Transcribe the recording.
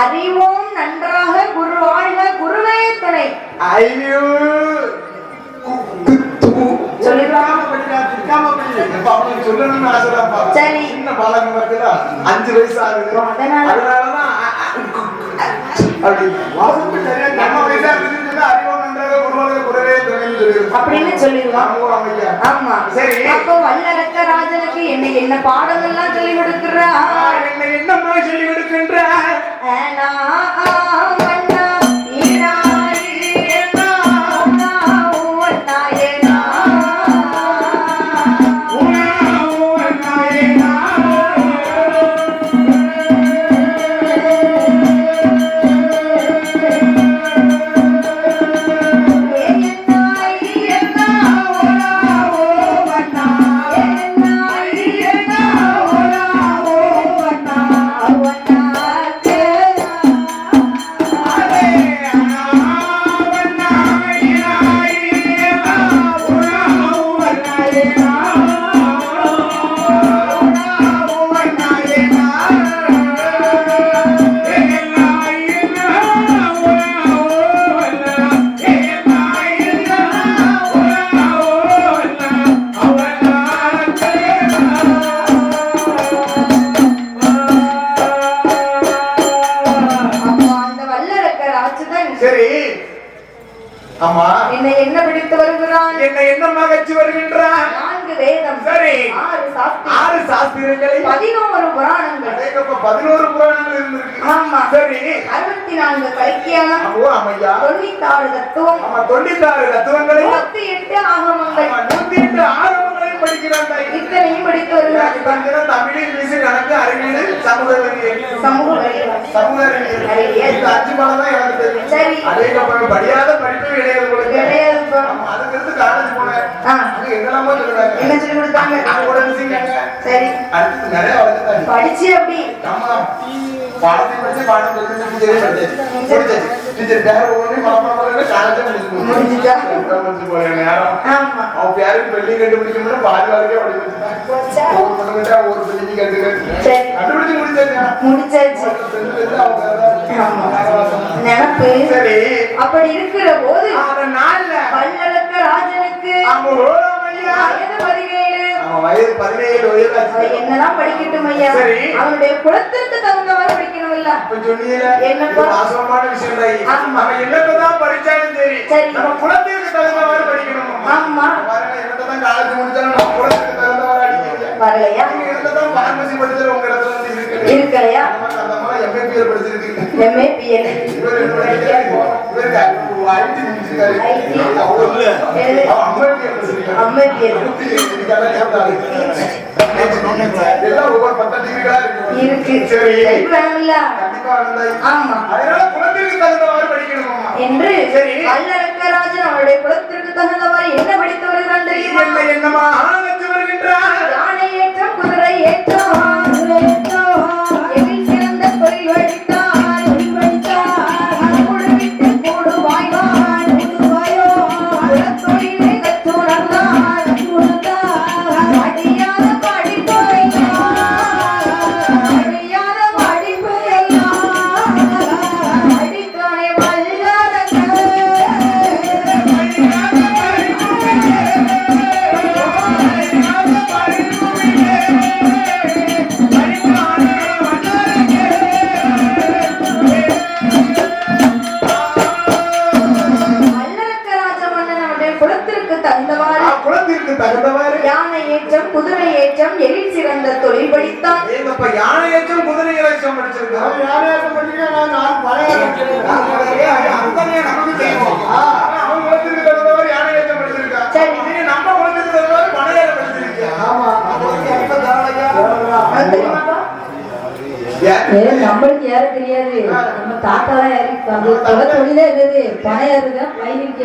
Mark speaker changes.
Speaker 1: அறிவோம் நன்றாக குரு வாழ்க குருவே துணை
Speaker 2: ஐயோ? அஞ்சு வயசு ஆகுது.
Speaker 1: அதனால?
Speaker 2: அதனாலதான்.
Speaker 1: அப்படின்னு சொல்லிடுவான். ஆமா
Speaker 2: சரி.
Speaker 1: அப்போ வல்லரக்க ராஜனுக்கு என்ன என்ன பாடங்கள்லாம் சொல்லி கொடுக்குறா
Speaker 2: என்ன என்னம்மா சொல்லி
Speaker 1: أنا
Speaker 2: சரி. ஆமா.
Speaker 1: என்னை என்ன பிடித்து வருகிறான்
Speaker 2: என்ன என்ன மகிழ்ச்சி வருகின்றான்
Speaker 1: நான்கு வேதம்
Speaker 2: சரி.
Speaker 1: ஆறு சாஸ்திரம்
Speaker 2: ஆறு சாஸ்திரங்களை
Speaker 1: பதினோரு புராணங்கள்.
Speaker 2: பதினோரு புராணங்கள் இருந்திருக்கு.
Speaker 1: ஆமா.
Speaker 2: சரி.
Speaker 1: அறுபத்தி நான்கு கலைக்கியானம்
Speaker 2: ஓ ஆமையா
Speaker 1: தொண்ணூத்தாறு தத்துவம்
Speaker 2: ஆமா தொண்ணூத்தாறு தத்துவங்களை
Speaker 1: நூத்தி எட்டு ஆகமங்கள்.
Speaker 2: நூத்தி எட்டு ஆரம்பங்களையும்
Speaker 1: இத்தனையும் படித்து
Speaker 2: எனக்கு
Speaker 1: வருகிறார்
Speaker 2: தந்திரம், தமிழ் இங்கிலீஷ் கணக்கு அறிவியல் சமூக அறிவியல்
Speaker 1: சமூக.
Speaker 2: சமூக அறிவியல்
Speaker 1: அறிவியல்.
Speaker 2: இந்த அஞ்சு பாடம் தான் எனக்கு. தெரியும்
Speaker 1: சரி.
Speaker 2: அதேக்கப்புறம் படியாத படிப்பு கிடையாது உங்களுக்கு காலேஜ் போனேன். அங்க என்னெல்லாமோ
Speaker 1: என்ன சொல்லி கொடுத்தாங்க?
Speaker 2: கூட மிஸ்ஸிங்க
Speaker 1: சரி.
Speaker 2: அடுத்து நிறைய
Speaker 1: படிச்சு அப்படி
Speaker 2: ஆமா பாடத்தை படிச்சு பாடம் டீச்சர் மனப்பாடம் பண்ணல காலேஜே முடிச்சு
Speaker 1: முடிஞ்சுச்சா?
Speaker 2: முடிச்சு போய நேரம். அவன் பேருக்கு பெள்ளி கண்டுபிடிக்கணும்னா பாதி வாழ்க்கையே படிச்சு? ஒவ்வொரு பொண்ணுகிட்ட ஒவ்வொரு பெள்ளிக்கு கண்டு. கண்டுபிடிச்சு முடிச்சாச்சு.
Speaker 1: முடிச்சாச்சு. நினப்பு.
Speaker 2: சரி.
Speaker 1: அப்படி இருக்கிற போது
Speaker 2: அதனால
Speaker 1: வல்லரக்க ராஜனுக்கு வயது பதினேழு. என்னதான் படிக்கட்டும் ஐயா. அவனுடைய குலத்திற்கு தகுந்தவாறு படிக்கணும் இல்ல
Speaker 2: இப்ப சொன்னீங்களே,
Speaker 1: என்னப்பா?
Speaker 2: இது வாசகமான விஷயம் தாயி. அவன் என்னத்தான் படிச்சாலும் சரி,
Speaker 1: சரி.
Speaker 2: நம்ம குலத்திற்கு படிக்கணும் அம்மா.
Speaker 1: ஆமா
Speaker 2: பாருங்க, முடிச்சாலும் நம்ம.
Speaker 1: வரலையா
Speaker 2: நீங்க படிச்சாலும் உங்க இடத்துல வந்து.
Speaker 1: இருக்கலையா
Speaker 2: அந்த மாதிரி படிச்சிருக்கீங்க. இவர் என்ன படிக்கிறாரு? எல்லாம் ஒவ்வொரு பத்து டிகிரிகளா இருக்கு. சரி.
Speaker 1: ஆமா.
Speaker 2: அதனால குழந்தைகளுக்கு தகுந்தவாறு படிக்கணுமாமா
Speaker 1: என்று
Speaker 2: சரி.
Speaker 1: வல்லரக்கராஜன் அவருடைய குலத்திற்கு தகுந்தவாறு என்ன படித்து வருகிறான் தெரியுமா
Speaker 2: என்ன என்னமா ஆனந்து வருகின்றார்.
Speaker 1: ஏற்றம் குதிரை ஏற்றம் எழில் சிறந்த தொழில் படித்தான்.
Speaker 2: ஏங்கப்பா யானை ஏற்றம் குதிரை ஏற்றம் யானை நான் பழைய நமக்கு தெரியும். அவன் குலத்திற்கு தகுந்தவாறு யானை ஏற்றம் படிச்சிருக்கான்
Speaker 1: சரி.
Speaker 2: நீங்க நம்ம குலத்திற்கு தகுந்தவாறு பழைய ஏற்றம் படிச்சிருக்கீங்க ஆமா.
Speaker 1: தெரியுமாப்பா?
Speaker 3: ஏ, நம்மளுக்கு ஏற தெரியாது. நம்ம தாத்தா தான் தொலை தொழிலே இருக்குது பணம் ஏறுங்க பயிருக்கு